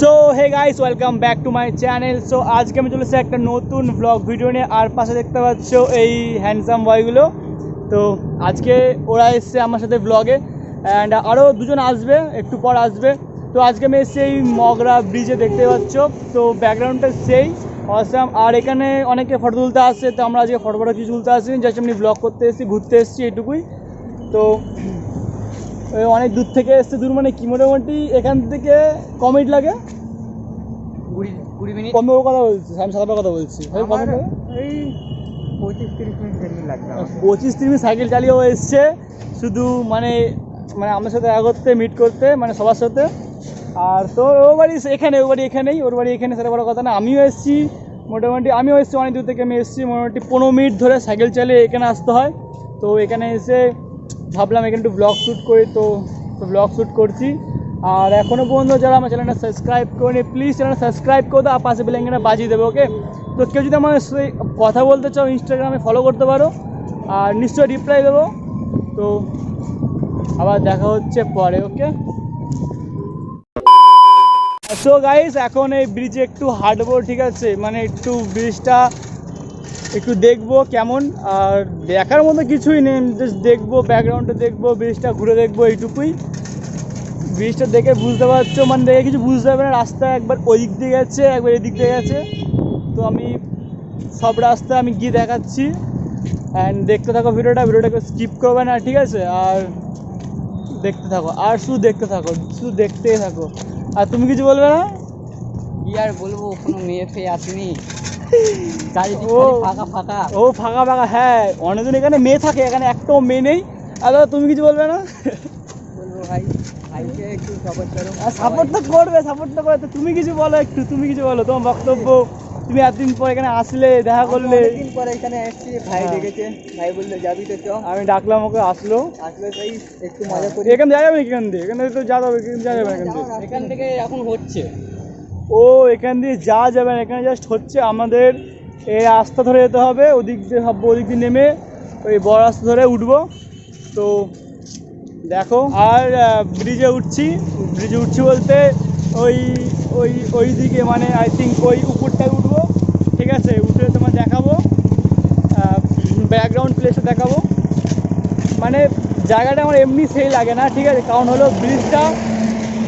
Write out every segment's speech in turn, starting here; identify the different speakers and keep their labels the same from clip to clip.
Speaker 1: So hey guys welcome back to my channel so আজকে আমি চলেছি একটা নতুন ব্লগ ভিডিও নিয়ে। আর পাশে দেখতে পাচ্ছ এই হ্যান্ডসাম বয়গুলো তো, আজকে ওরা এসছে আমার সাথে ব্লগে অ্যান্ড আরও দুজন আসবে, একটু পর আসবে। তো, আজকে আমি এসছি এই মগরা ব্রিজে দেখতে পাচ্ছ। তো ব্যাকগ্রাউন্ডটা সেই অসাম আর এখানে অনেকে ফটো তুলতে আসছে তো আমরা আজকে ফটো ফটো কিছু তুলতে আসিনি। জাস্ট এমনি ব্লগ করতে এসেছি, ঘুরতে এসেছি এটুকুই। তো অনেক দূর থেকে এসছে দূর মানে কি মোটামুটি এখান থেকে কমেন্ট লাগে?
Speaker 2: কুড়ি মিনিট।
Speaker 1: কমে কথা বলছি আমি সাদা কথা বলছি?
Speaker 2: এই পঁচিশ তিরিশ মিনিট লাগবে
Speaker 1: পঁচিশ তিরিশ সাইকেল চালিয়ে ও এসছে। শুধু মানে মানে আমার সাথে দেখা করতে মিট করতে মানে সবার সাথে। আর তো ও বাড়ি এখানে ও বাড়ি এখানেই ওর বাড়ি এখানে সেটা বড় কথা না আমিও এসেছি। মোটামুটি আমিও এসেছি অনেক দূর থেকে আমি এসেছি মোটামুটি পনেরো মিনিট ধরে সাইকেল চালিয়ে এখানে আসতে হয়। তো এখানে এসে ভাবলাম এখানে একটু ব্লগ শ্যুট করি তো ব্লগ শ্যুট করছি। আর এখনও পর্যন্ত যারা আমার চ্যানেলটা সাবস্ক্রাইব করেনি প্লিজ চ্যানেলটা সাবস্ক্রাইব করে দাও, আর পাশে বেলেঙ্গাটা বাজিয়ে দেবে ওকে তো কেউ যদি আমার কথা বলতে চাও ইনস্টাগ্রামে ফলো করতে পারো, আর নিশ্চয়ই রিপ্লাই দেবো। তো আবার দেখা হচ্ছে পরে ওকে সো গাইস এখন এই ব্রিজে একটু হাঁটবো, ঠিক আছে? মানে একটু ব্রিজটা একটু দেখব কেমন, আর দেখার মতো কিছুই নেই জাস্ট দেখব ব্যাকগ্রাউন্ডে দেখব ব্রিজটা ঘুরে দেখব এইটুকুই। ব্রিজটা দেখে বুঝতে পারছ মানে দেখে কিছু বুঝতে পারবে না, রাস্তা একবার ওই দিক দিয়ে গেছে, একবার এদিক দিয়ে গেছে। তো আমি সব রাস্তা আমি গিয়ে দেখাচ্ছি অ্যান্ড দেখতে থাকো ভিডিওটা ভিডিওটাকে স্কিপ করবে না, ঠিক আছে? আর দেখতে থাকো, আর শুধু দেখতে থাকো, শুধু দেখতেই থাকো। আর তুমি কিছু বলবে না?
Speaker 2: কি আর বলব, কোনো মেয়ে ফেয়ে আসেনি।
Speaker 1: ও।
Speaker 2: ফাঁকা ফাঁকা।
Speaker 1: ও ফাঁকা ফাঁকা হ্যাঁ। অনেকজন এখানে মেয়ে থাকে এখানে একটাও মেয়ে নেই। আর দাদা তুমি কিছু বলবে না?
Speaker 2: বলব ভাই সাপোর্ট
Speaker 1: তো করবে সাপোর্ট তো করবে। তুমি কিছু বলো একটু তুমি কিছু বলো তোমার বক্তব্য। তুমি এতদিন পর এখানে আসলে দেখা করলে।
Speaker 2: দিন পরে এখানে এসছি ভাই
Speaker 1: হ্যাঁ।
Speaker 2: ডেকেছে। ভাই বলল যাবি তো চ
Speaker 1: আমি ডাকলাম ওকে আসলো।
Speaker 2: আসলে সেই একটু মজা করি।
Speaker 1: এখান থেকে যাবে এখান দিয়ে? এখান থেকে তো যা যাবে এখান থেকে যাবে এখান থেকে
Speaker 2: এখান থেকে এখন হচ্ছে।
Speaker 1: ও, এখান দিয়ে যা যাবেন, এখানে জাস্ট হচ্ছে আমাদের এই রাস্তা ধরে যেতে হবে, ওদিক দিয়ে ভাববো, ওদিক দিয়ে নেমে ওই বড় রাস্তা ধরে উঠবো। তো দেখো, আর ব্রিজে উঠছি ব্রিজে উঠছি বলতে ওই ওই ওই দিকে মানে আই থিঙ্ক ওই উপরটায় উঠবো, ঠিক আছে? উঠে তোমার দেখাবো ব্যাকগ্রাউন্ড প্লেসে দেখাবো। মানে জায়গাটা আমার এমনি সেই লাগে না, ঠিক আছে? কারণ হলো ব্রিজটা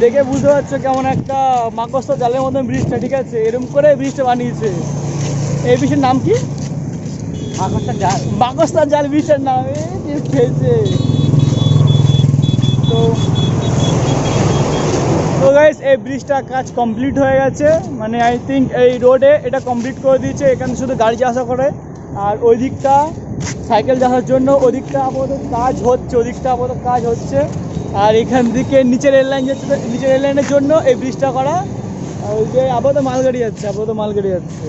Speaker 1: দেখে বুঝতে পারছ কেমন একটা মাকস্ত জালের মতন ব্রিজটা ঠিক আছে? এরকম করে ব্রিজটা বানিয়েছে। এই ব্রিজের নাম কি?
Speaker 2: আকাশটা যা
Speaker 1: মাকস্তার জাল ব্রিজের নাম খেয়েছে। তো তো গাইস এই ব্রিজটা কাজ কমপ্লিট হয়ে গেছে। মানে আই থিঙ্ক এই রোডে এটা কমপ্লিট করে দিয়েছে। এখানে শুধু গাড়ি আসা করে। আর ওই দিকটা সাইকেল যাওয়ার জন্য ওদিকটা আপাতত কাজ হচ্ছে ওদিকটা আপাতত কাজ হচ্ছে। আর এখান থেকে নিচের রেললাইন যাচ্ছে নিচের রেললাইনের জন্য এই ব্রিজটা করা। আর ওই যে আপাতত মালগাড়ি যাচ্ছে আপাতত মালগাড়ি যাচ্ছে।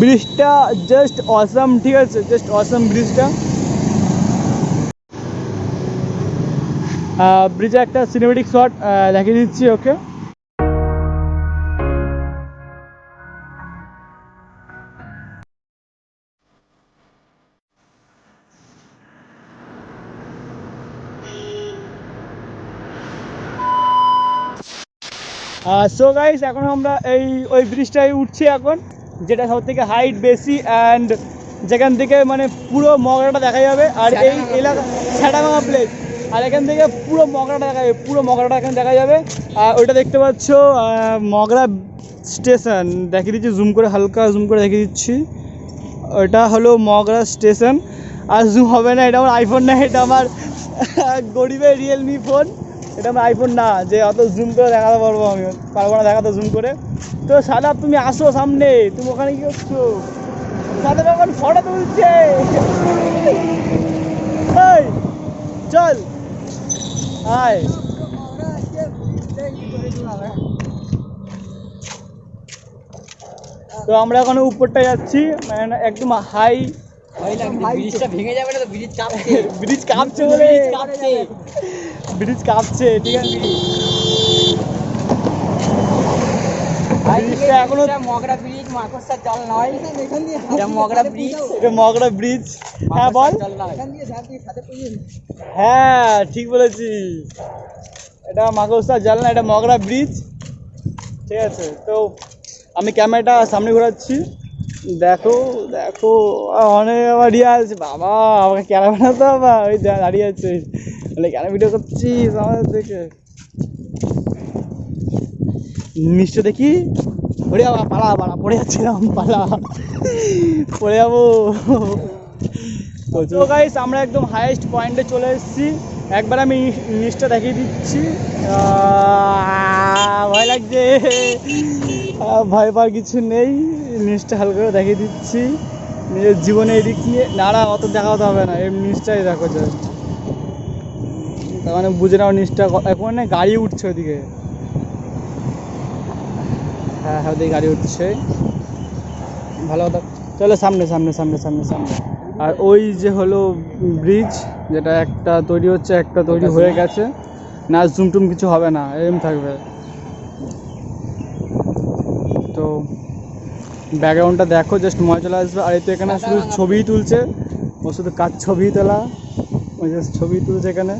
Speaker 1: ব্রিজটা জাস্ট অসম ঠিক আছে? জাস্ট অসম ব্রিজটা ব্রিজে একটা সিনেমেটিক শট দেখিয়ে দিচ্ছি ওকে সো গাইস এখন আমরা এই ওই ব্রিজটায় উঠছি এখন যেটা সব থেকে হাইট বেশি অ্যান্ড যেখান থেকে মানে পুরো মগরাটা দেখা যাবে আর এই এলাকা ছাটাগামা প্লেস আর এখান থেকে পুরো মগরাটা দেখা যাবে পুরো মগরাটা এখানে দেখা যাবে। আর ওইটা দেখতে পাচ্ছ মগরা স্টেশন। দেখিয়ে দিচ্ছি জুম করে হালকা জুম করে দেখিয়ে দিচ্ছি। ওটা হলো মগরা স্টেশন। আর জুম হবে না এটা আমার আইফোন না এটা আমার গরিবের রিয়েলমি ফোন এটা আমার আইফোন না যে অত জুম করে দেখাতে পারব আমি পারব না দেখাতে জুম করে। তো সাদা তুমি আসো সামনে তুমি ওখানে কি করছ? সাদা এখন ফটো তুলছে। চল। আয়। তো আমরা এখন উপরটা যাচ্ছি মানে একদম হাই
Speaker 2: ব্রিজটা ভেঙে যাবে না তো ব্রিজ চাপছে
Speaker 1: ব্রিজ কাঁপছে বলে।
Speaker 2: ব্রিজ কাঁপছে।
Speaker 1: ব্রিজ কাঁপছে ঠিক আছে? ব্রিজটা
Speaker 2: এখনও মগরা ব্রিজ মাকড়সার জল নয়। এটা মগরা ব্রিজ।
Speaker 1: এটা মগরা ব্রিজ। হ্যাঁ বল। হ্যাঁ ঠিক বলেছিস। এটা জাল না এটা মগরা ব্রিজ। ঠিক আছে তো আমি ক্যামেরাটা সামনে ঘোরাচ্ছি। দেখো দেখো অনেক আবার রিয়াজ বাবা আমাকে ক্যামেরা বাবা ওই দাঁড়িয়ে আছে। বলে কেন ভিডিও করছিস আমাদের থেকে নিশ্চয় দেখি? ওরে বাবা পালা পালা, পড়ে যাচ্ছিলাম, পালা। পড়ে যাব। তো গাইস আমরা একদম হাইয়েস্ট পয়েন্টে চলে এসেছি। একবার আমি নিচটা দেখিয়ে দিচ্ছি। ভয় লাগছে। ভয় পাওয়ার কিছু নেই। নিচটা হালকা করে দেখিয়ে দিচ্ছি। নিজের জীবনে এদিক নিয়ে না অত দেখাতে হবে না। এমনি নিচটাই দেখো জাস্ট তার মানে বুঝে নাও নিচটা এখন গাড়ি উঠছে ওদিকে। হ্যাঁ হ্যাঁ ওদিকে গাড়ি উঠছে। ভালো কথা। চলো সামনে সামনে সামনে সামনে সামনে। আর ওই যে হলো ব্রিজ যেটা একটা তৈরি হচ্ছে, একটা তৈরি হয়ে গেছে। না জুম টুম কিছু হবে না, এরম থাকবে। তো ব্যাকগ্রাউন্ডটা দেখো জাস্ট মজা চলে আসবে। আর এই তো এখানে শুধু ছবিই তুলছে। ও শুধু কাজ ছবি তোলা। ওই জাস্ট ছবি তুলছে এখানে।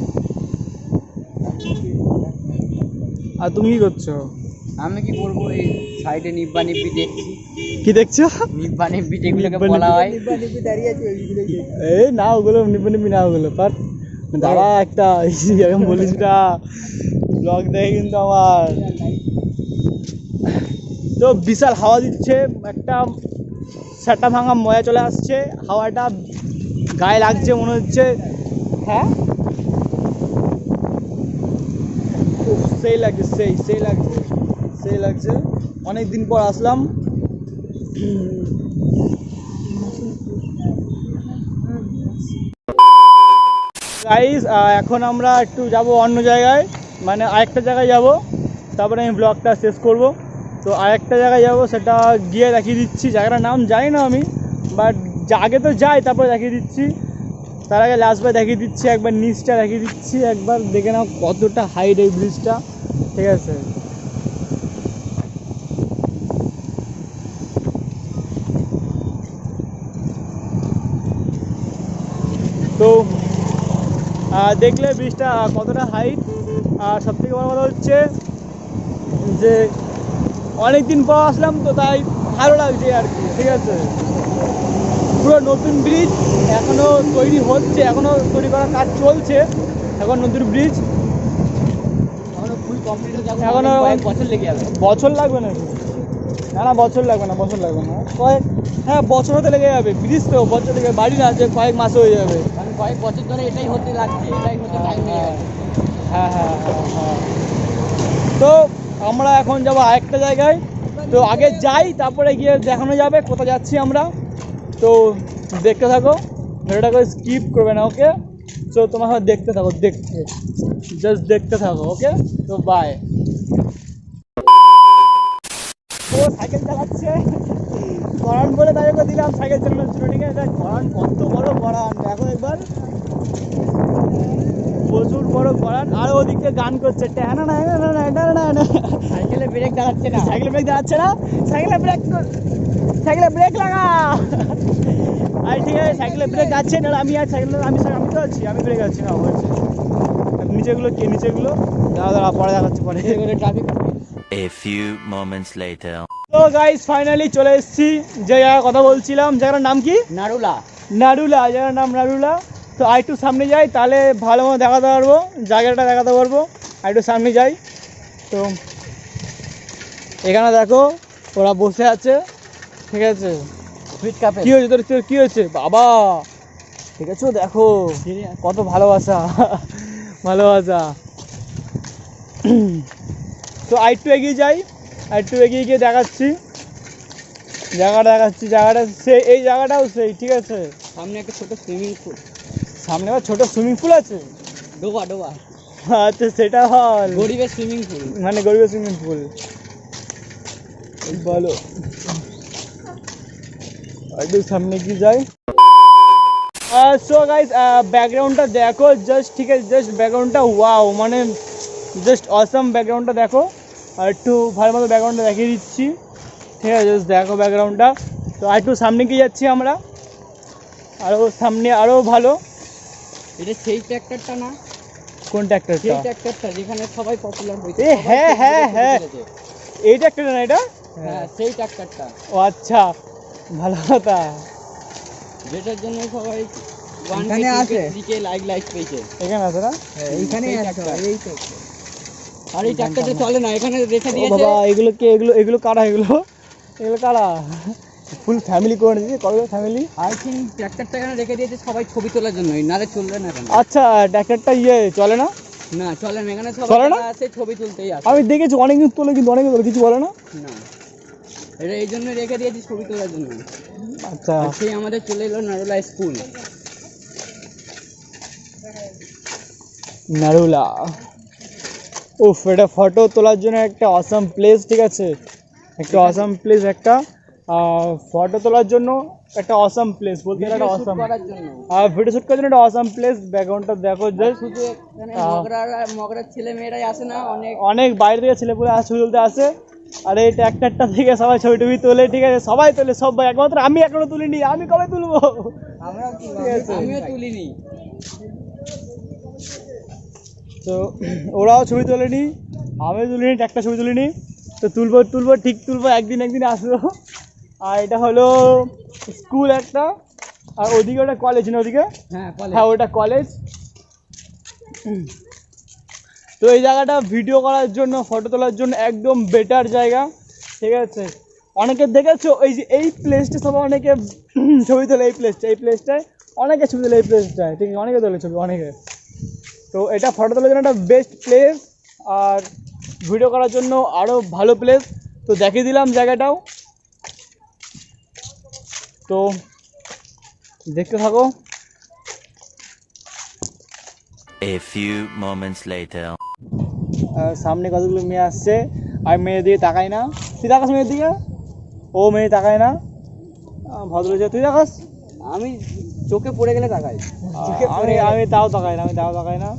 Speaker 1: আর তুমি কি করছ?
Speaker 2: আমি কি করব এই সাইডে নিব্বা নিব্বি দেখছি।
Speaker 1: কি দেখছ?
Speaker 2: নিব্বা নিব্বি যেগুলোকে
Speaker 1: নিব্বা
Speaker 2: বলা হয়।
Speaker 1: এই না ওগুলো নিবি নিবি না ওগুলো। পার দাঁড়া একটা এখন বলিস না ব্লগ দেখে কিন্তু আমার। তো বিশাল হাওয়া দিচ্ছে একটা সেটা ভাঙা মজা চলে আসছে হাওয়াটা গায়ে লাগছে মনে হচ্ছে। হ্যাঁ উফ, সেই লাগছে, সেই সেই লাগছে সেই লাগছে। অনেক দিন পর আসলাম। গাইস এখন আমরা একটু যাব অন্য জায়গায়। মানে আরেকটা জায়গায় যাব। তারপরে আমি ব্লগটা শেষ করব। তো আরেকটা জায়গায় যাব, সেটা গিয়ে দেখিয়ে দিচ্ছি। জায়গাটার নাম জানি না আমি বাট আগে তো যাই, তারপরে দেখিয়ে দিচ্ছি। তার আগে লাস্টবার দেখিয়ে দিচ্ছি, একবার নিচটা দেখিয়ে দিচ্ছি, একবার দেখে নাও কতটা হাইট এই ব্রিজটা ঠিক আছে? তো দেখলে ব্রিজটা কতটা হাইট আর সব থেকে বড় কথা হচ্ছে যে অনেক দিন পর আসলাম তো তাই ভালো লাগছে আর কি, ঠিক আছে? পুরো নতুন ব্রিজ এখনও তৈরি হচ্ছে এখনও তৈরি করার কাজ চলছে এখন নতুন ব্রিজ
Speaker 2: এখনও ফুল কমপ্লিট হতে
Speaker 1: এখনো-
Speaker 2: এখনও কয়েক বছর লেগে যাবে।
Speaker 1: বছর লাগবে না না না বছর লাগবে না বছর লাগবে না। কয়েক হ্যাঁ বছর হতে লেগে যাবে ব্রিজ তো বছর লেগে বাড়ি না যে কয়েক মাসে হয়ে যাবে।
Speaker 2: কারণ কয়েক বছর ধরে এটাই হতে লাগছে এটাই হতে টাইম
Speaker 1: হ্যাঁ হ্যাঁ হ্যাঁ হ্যাঁ। তো আমরা এখন যাব আরেকটা জায়গায়। তো আগে যাই তারপরে গিয়ে দেখানো যাবে কোথায় যাচ্ছি আমরা। তো দেখতে থাকো ভিডিওটাকে স্কিপ করবে না ওকে তো তোমাকে দেখতে থাকো দেখতে। জাস্ট দেখতে থাকো ওকে তো বাই ও সাইকেল চালাচ্ছে। করান বলে তাদেরকে দিলাম সাইকেল চালানোর জন্য ঠিক আছে? গরান কত বড় গরান দেখো একবার। প্রচুর বড় করান আর ওদিকে গান করছে না না না না না না
Speaker 2: সাইকেলে ব্রেক দাঁড়াচ্ছে না।
Speaker 1: সাইকেলে ব্রেক দাঁড়াচ্ছে না সাইকেলে ব্রেক সাইকেলে ব্রেক লাগা আর ঠিক আছে সাইকেলে ব্রেক আছে না আমি আর সাইকেলে আমি আমি তো আছি আমি ব্রেক আছি না হয়েছে। নিচেগুলো কে নিচেগুলো দাঁড়া দাঁড়া পরে দেখাচ্ছি পরে।
Speaker 2: Traffic
Speaker 3: A few moments later.
Speaker 1: তো গাইস ফাইনালি চলে এসেছি। যে জায়গার কথা বলছিলাম জায়গার নাম কি?
Speaker 2: নারুলা।
Speaker 1: নারুলা জায়গার নাম নারুলা। তো আর একটু সামনে যাই তাহলে ভালো মতো দেখাতে পারব জায়গাটা দেখাতে পারব। আর একটু সামনে যাই। তো এখানে দেখো ওরা বসে আছে। ঠিক আছে?
Speaker 2: সুইট কাপে
Speaker 1: কি হয়েছে তোর? কি হয়েছে? বাবা! ঠিক আছে? দেখো। কত ভালোবাসা। ভালোবাসা। তো আর একটু এগিয়ে যাই। আর একটু এগিয়ে গিয়ে দেখাচ্ছি। জায়গাটা দেখাচ্ছি। জায়গাটা সেই এই জায়গাটাও সেই ঠিক আছে?
Speaker 2: সামনে একটা ছোট সুইমিং পুল
Speaker 1: সামনে আবার ছোট সুইমিং পুল আছে?
Speaker 2: ডোবা ডোবা।
Speaker 1: আচ্ছা সেটা হল
Speaker 2: গরিবের সুইমিং পুল
Speaker 1: মানে গরিবের সুইমিং পুল বলো। সামনে কি যাই। সো গাইস ব্যাকগ্রাউন্ডটা দেখো জাস্ট ঠিক আছে জাস্ট ব্যাকগ্রাউন্ডটা ওয়াও মানে জাস্ট অসম ব্যাকগ্রাউন্ডটা দেখো। আর একটু ভালো মতো ব্যাকগ্রাউন্ডটা দেখিয়ে দিচ্ছি। ঠিক আছে জাস্ট দেখো ব্যাকগ্রাউন্ডটা তো আর একটু সামনে গিয়ে যাচ্ছি আমরা। আরও সামনে আরও ভালো।
Speaker 2: এটা সেই ট্র্যাক্টরটা না?
Speaker 1: কোন
Speaker 2: সেই
Speaker 1: ট্র্যাক্টরটা
Speaker 2: ট্র্যাক্টরটা যেখানে সবাই পপুলার হয়েছে।
Speaker 1: হ্যাঁ, হ্যাঁ, হ্যাঁ। এই ট্র্যাক্টরটা না এটা?
Speaker 2: হ্যাঁ সেই ট্র্যাক্টরটা
Speaker 1: ও আচ্ছা। ভালো কথা।
Speaker 2: যেটার জন্য সবাই
Speaker 4: এখানে আছে?
Speaker 2: দিকে লাইক লাইক পেয়েছে।
Speaker 1: এখানে আছে না?
Speaker 4: এইখানে আছে। এই তো
Speaker 2: আর এই ট্র্যাক্টরটা চলে না এখানে রেখে দিয়েছে
Speaker 1: বাবা এগুলো কে এগুলো এগুলো কারা এগুলো? এগুলো কারা? ফুল ফ্যামিলি করে নিয়েছে কত ফ্যামিলি
Speaker 2: আই থিঙ্ক ট্র্যাক্টরটা এখানে রেখে দিয়েছে সবাই ছবি তোলার জন্য নালে চলবে না এখানে।
Speaker 1: আচ্ছা ট্র্যাক্টরটা ইয়ে চলে না?
Speaker 2: না চলে না এখানে
Speaker 1: চলে
Speaker 2: সবাই আছে ছবি তুলতেই আসে।
Speaker 1: আমি দেখেছি অনেক দিন তোলে কিন্তু অনেকে তোলে কিছু বলে না?
Speaker 2: না। এটা এই জন্য রেখে দিয়েছি ছবি তোলার জন্য।
Speaker 1: আচ্ছা।
Speaker 2: সেই আমাদের চলে এলো নারোলা স্কুল।
Speaker 1: নারুলা। উফ এটা ফটো তোলার জন্য একটা অসাম প্লেস ঠিক আছে? একটা অসাম প্লেস একটা ফটো তোলার জন্য একটা অসাম প্লেস বলতে গেলে একটা অসাম আর ভিডিও শুট করার জন্য একটা অসাম প্লেস ব্যাকগ্রাউন্ডটা দেখো জাস্ট
Speaker 2: শুধু এখানে। মগরার মগরার ছেলে মেয়েরাই আসে না অনেক
Speaker 1: অনেক বাইরে থেকে ছেলেপুলে আসে তুলতে আসে। আর এই ট্র্যাক্টরটা থেকে সবাই ছবি টবি তোলে ঠিক আছে? সবাই তোলে সব সবাই একমাত্র আমি এখনও তুলিনি আমি কবে তুলবো?
Speaker 2: আমিও তুলিনি।
Speaker 1: তো ওরাও ছবি তোলেনি আমিও তুলিনি একটা ছবি তুলিনি। তো তুলবো তুলবো ঠিক তুলবো একদিন একদিন আসব। আর এটা হলো স্কুল একটা আর ওদিকে ওটা কলেজ না ওদিকে?
Speaker 2: হ্যাঁ
Speaker 1: হ্যাঁ ওটা কলেজ তো এই জায়গাটা ভিডিও করার জন্য ফটো তোলার জন্য একদম বেটার জায়গা। ঠিক আছে? অনেকে দেখেছ? এই যে এই প্লেসটা সবাই অনেকে ছবি তোলে এই প্লেসটা এই প্লেসটায় অনেকে ছবি তোলে এই প্লেসটায় ঠিক অনেকে তোলে ছবি, অনেকে। তো এটা ফটো তোলার জন্য একটা বেস্ট প্লেস আর ভিডিও করার জন্য আরও ভালো প্লেস তো দেখিয়ে দিলাম জায়গাটাও। তো দেখতে থাকো।
Speaker 3: A few moments later.
Speaker 1: সামনে কতগুলো মেয়ে আসছে? আর মেয়ের দিকে তাকাই না। তুই তাকাস মেয়ের দিকে? ও মেয়ে তাকায় না। আহ, ভদ্র যে তুই তাকাস?
Speaker 2: আমি চোখে পড়ে গেলে তাকাই।
Speaker 1: আমি আমি তাও তাকাই না আমি তাও তাকাই না।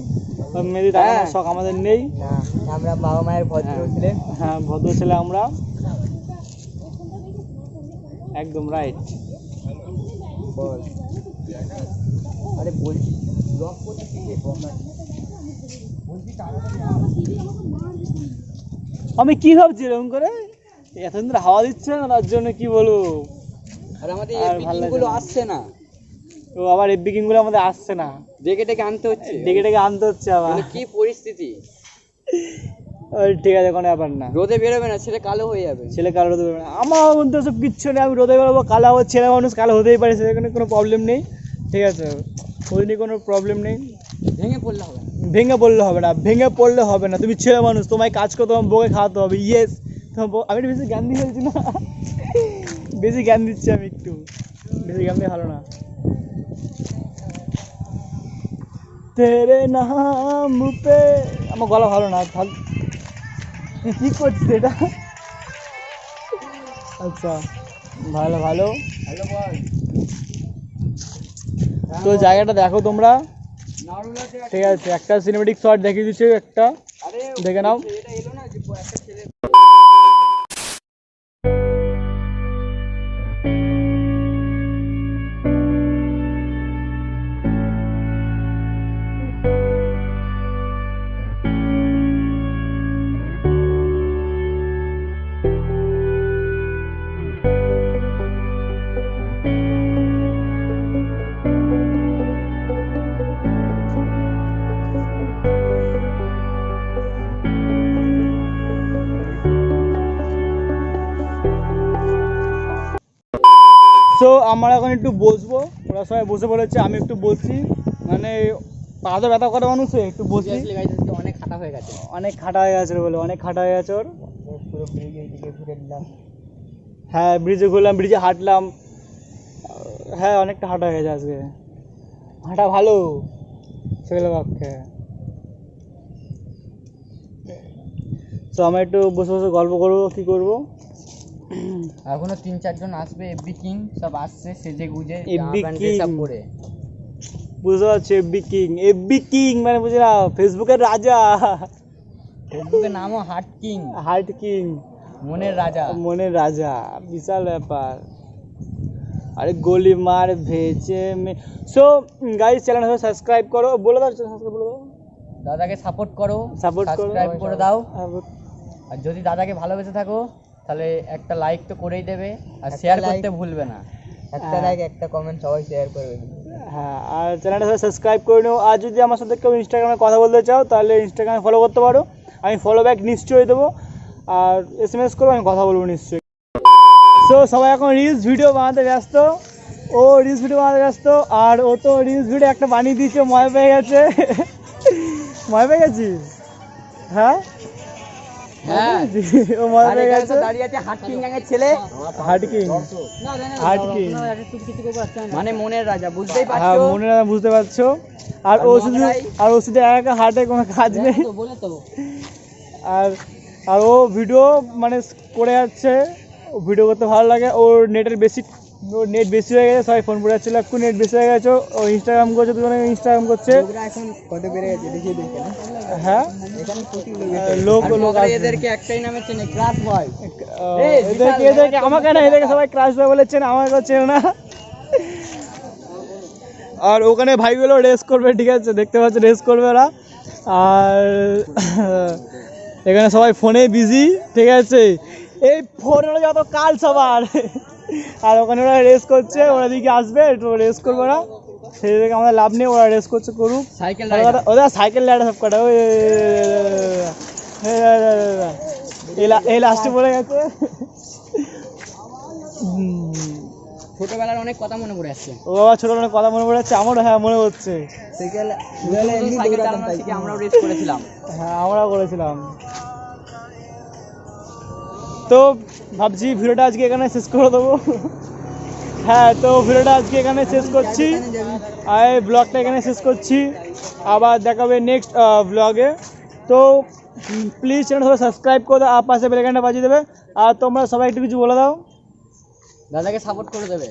Speaker 1: মেয়েদের তাকানোর
Speaker 2: হ্যাঁ।
Speaker 1: শখ আমাদের নেই।
Speaker 4: আমরা বাবা মায়ের ভদ্র
Speaker 2: হ্যাঁ।
Speaker 4: ছেলে।
Speaker 1: হ্যাঁ ভদ্র ছেলে আমরা। একদম রাইট
Speaker 4: বল। আরে বলছি ব্লগ করতে কি রে বল না। বলছি তাড়াতাড়ি আয়।
Speaker 1: আমি কি ভাবছি এরকম করে? এতদিন ধরে হাওয়া দিচ্ছে না তার জন্য কি বলব?
Speaker 2: আর আমাদের। আসছে না।
Speaker 1: তো আবার এই বিকিংগুলো আমাদের আসছে না।
Speaker 2: ডেকে ডেকে আনতে হচ্ছে।
Speaker 1: ডেকে ডেকে আনতে হচ্ছে আবার।
Speaker 2: মানে কি পরিস্থিতি?
Speaker 1: ওই ঠিক আছে কোনো ব্যাপার না।
Speaker 2: রোদে বেরোবে না ছেলে কালো হয়ে যাবে।
Speaker 1: ছেলে কালো রোদে বেরোবে না। আমার মধ্যে সব কিচ্ছু নেই আমি রোদে বেরোবো কালো হব ছেলে মানুষ কালো হতেই পারে সেখানে কোনো প্রবলেম নেই। ঠিক আছে ওই নিয়ে কোনো প্রবলেম নেই।
Speaker 2: ভেঙে পড়লে হবে
Speaker 1: ভেঙে পড়লে হবে না, ভেঙে পড়লে হবে না। তুমি ছেলে মানুষ, তোমায় কাজ করতে তোমার বউকে খাওয়াতে হবে ইয়েস তোমার আমি একটু বেশি জ্ঞান দিয়ে ফেলছি না? বেশি জ্ঞান দিচ্ছি আমি একটু। বেশি জ্ঞান দিয়ে ভালো না। তেরে আমার গলা ভালো না, ভালো কি করছিস এটা? আচ্ছা ভালো ভালো। তো জায়গাটা দেখো তোমরা। ঠিক আছে একটা সিনেমেটিক শট দেখিয়ে দিচ্ছে একটা। দেখে নাও। আমরা এখন একটু বসবো। ওরা সবাই বসে পড়েছে আমি একটু বসছি মানে পা তো ব্যথা করে মানুষ একটু বসি
Speaker 2: অনেক খাটা হয়ে গেছে।
Speaker 1: অনেক খাটা হয়ে গেছে বলে অনেক খাটা হয়ে গেছে ওর।
Speaker 4: পুরো ব্রিজ এইদিকে ঘুরে দিলাম
Speaker 1: হ্যাঁ ব্রিজে ঘুরলাম ব্রিজে হাঁটলাম। হ্যাঁ অনেকটা হাঁটা হয়ে গেছে আজকে। হাঁটা ভালো ছেলে পক্ষে তো আমরা একটু বসে বসে গল্প করব কি করব?
Speaker 2: এখনও তিন চারজন আসবে এফবি কিং সব আসছে সেজে গুজে জামা প্যান্ট dress পরে।
Speaker 1: বুঝতে পারছি এফবি কিং এফবি কিং মানে বুঝে না ফেসবুকের রাজা।
Speaker 2: ফেসবুকের নামও হার্ট কিং
Speaker 1: হার্ট কিং
Speaker 2: মনের রাজা।
Speaker 1: মনের রাজা বিশাল ব্যাপার। আরে গলি মার ভেজে মে সো গাইস চ্যানেল সাবস্ক্রাইব করো। বলে দাও সাবস্ক্রাইব বলে দাও।
Speaker 2: দাদাকে সাপোর্ট করো।
Speaker 1: সাপোর্ট করো।
Speaker 2: সাবস্ক্রাইব করে দাও।
Speaker 1: আর
Speaker 2: যদি দাদাকে ভালোবেসে থাকো তাহলে একটা লাইক তো করেই দেবে আর শেয়ার করতে ভুলবে না।
Speaker 1: একটা like,
Speaker 2: একটা কমেন্ট সবাই শেয়ার করবে।
Speaker 1: হ্যাঁ আর চ্যানেলটা সাবস্ক্রাইব করে নিও। আর যদি আমার সাথে কেউ ইনস্টাগ্রামে কথা বলতে চাও তাহলে ইনস্টাগ্রামে ফলো করতে পারো। আমি ফলো ব্যাক নিশ্চয়ই দেবো। আর এস এম এস করব আমি কথা বলব নিশ্চয়ই। সো সবাই এখন রিলস ভিডিও বানাতে ব্যস্ত। ও রিলস ভিডিও বানাতে ব্যস্ত। আর ও তো রিলস ভিডিও একটা বানিয়ে দিয়েছে ময় পেয়ে গেছে। ময় পেয়ে গেছিস? হ্যাঁ?
Speaker 2: হ্যাঁ।
Speaker 1: ও
Speaker 2: আর
Speaker 1: গেছে
Speaker 2: তো দাঁড়িয়ে আছে হাট গ্যাংয়ের ছেলে।
Speaker 1: হার্ট কিং
Speaker 2: মানে মনের রাজা বুঝতেই
Speaker 1: হ্যাঁ
Speaker 2: পারছ?
Speaker 1: মনে বুঝতে পারছ। আর ও
Speaker 2: আর
Speaker 1: শুধু
Speaker 2: মহারাজ?
Speaker 1: আর ও শুধু একা একা হার্টে কোনো কাজ নেই। আর আর ও ভিডিও মানে করে যাচ্ছে। ভিডিও করতে ভালো লাগে। ওর নেটের বেশি ওর নেট বেশি হয়ে গেছে সবাই ফোন করে যাচ্ছিল একটু নেট বেশি হয়ে গেছে ও ইনস্টাগ্রাম করছে দুজনে ইনস্টাগ্রাম করছে।
Speaker 2: এখন কত বেড়ে গেছে দেখিয়ে দেখে
Speaker 1: হ্যাঁ? লোক
Speaker 2: আর
Speaker 1: লোক
Speaker 2: মগরা
Speaker 1: আসবে।
Speaker 2: এদেরকে একটাই নামে চেনে ক্লাস বয়
Speaker 1: এদেরকে এদেরকে আমাকে না এদেরকে সবাই ক্রাশ বয় বলেছেন আমাকে চেনে না। আর ওখানে ভাইগুলো রেস করবে ঠিক আছে দেখতে পাচ্ছ রেস করবে ওরা। আর এখানে সবাই ফোনে বিজি ঠিক আছে। এই ফোনের যত কাল সবার। আর ওখানে ওরা রেস করছে ওরা দিকে আসবে একটু রেস করবে ওরা সেই দিকে আমাদের লাভ নেই ওরা রেস করছে করুক
Speaker 2: সাইকেল
Speaker 1: ওদের সাইকেল লাইট সব কটা ওই এই লাস্টে পড়ে গেছে হুম।
Speaker 2: ছোটবেলার অনেক কথা মনে পড়ে আসছে
Speaker 1: ও বাবা ছোটবেলার কথা মনে পড়ে যাচ্ছে আমারও হ্যাঁ মনে হচ্ছে
Speaker 2: সাইকেল সাইকেল চালানো শিখে আমরাও রেস করেছিলাম
Speaker 1: হ্যাঁ আমরাও করেছিলাম তো ভাবছি ভিডিওটা আজকে এখানে শেষ করে দেবো। হ্যাঁ তো ভিডিওটা আজকে এখানে শেষ করছি। আর এই ব্লগটা এখানে শেষ করছি। আবার দেখাবে নেক্সট ব্লগে তো প্লিজ চ্যানেল সবাই সাবস্ক্রাইব করে দাও। আর পাশে বেলাইকানটা বাজিয়ে দেবে। আর তোমরা সবাই একটু কিছু বলে দাও।
Speaker 2: দাদাকে সাপোর্ট করে দেবে।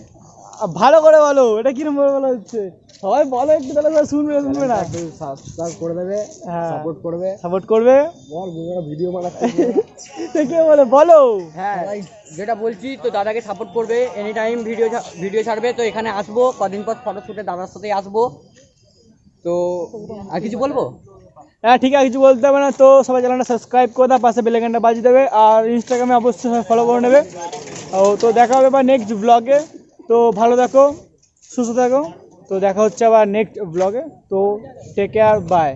Speaker 1: ভালো করে বলো। এটা কীরকম ভাবে বলা হচ্ছে? সবাই বলো একটু তাহলে শুনবে শুনবে না?
Speaker 4: সাবস্ক্রাইব করে দেবে
Speaker 1: হ্যাঁ।
Speaker 4: সাপোর্ট করবে।
Speaker 1: সাপোর্ট করবে?
Speaker 4: বল বুঝরা ভিডিও বানাচ্ছে।
Speaker 1: কে বলে? বলো।
Speaker 2: হ্যাঁ যেটা বলছি তো দাদাকে সাপোর্ট করবে এনি টাইম ভিডিও ভিডিও ছাড়বে তো এখানে আসব কদিন পর ফটো শুটে দাদার সাথেই আসব। তো আর কিছু বলব?
Speaker 1: হ্যাঁ ঠিক আছে কিছু বলতে হবে না তো সবাই চ্যানেলটা সাবস্ক্রাইব করে দাও পাশে বেলাইকানটা বাজিয়ে দেবে আর ইনস্টাগ্রামে অবশ্যই ফলো করে নেবে। ও তো দেখা হবে বা নেক্সট ব্লগে তো ভালো থাকো সুস্থ থাকো। তো দেখা হচ্ছে আবার নেক্সট ব্লগে তো টেক কেয়ার বাই